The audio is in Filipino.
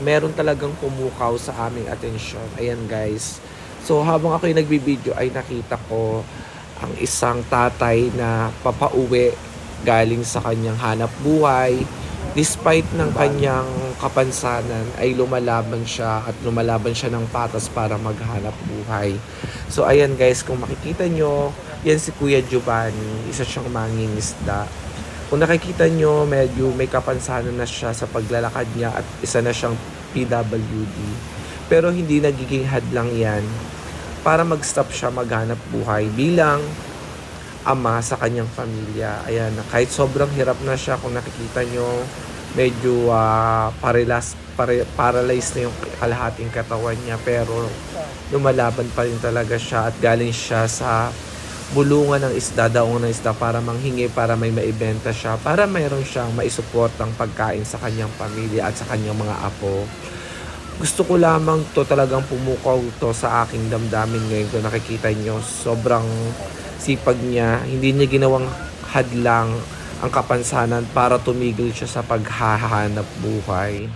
meron talagang pumukaw sa aming atensyon. Ayan guys. So habang ako yung nagbibideo ay nakita ko ang isang tatay na papauwi galing sa kanyang hanap buhay. Despite ng kanyang kapansanan ay lumalaban siya at lumalaban siya ng patas para maghanap buhay. So ayan guys, kung makikita nyo, yan si Kuya Giovanni, isa siyang mangingisda. Kung nakikita nyo, medyo may kapansanan na siya sa paglalakad niya at isa na siyang PWD. Pero hindi nagiging hadlang yan para mag-stop siya maghanap buhay bilang ama sa kanyang pamilya. Ayan, kahit sobrang hirap na siya kung nakikita nyo, medyo ah, parelas, pare, paralyzed na yung kalahating katawan niya pero lumalaban pa rin talaga siya at galing siya sa bulungan ng isda, daong ng isda para manghingi, para may maibenta siya, para mayroon siyang maisuportang pagkain sa kanyang pamilya at sa kanyang mga apo. Gusto ko lamang to talagang pumukaw to sa aking damdamin ngayon kung nakikita nyo. Sobrang sipag niya, hindi niya ginawang hadlang ang kapansanan para tumigil siya sa paghahanap buhay.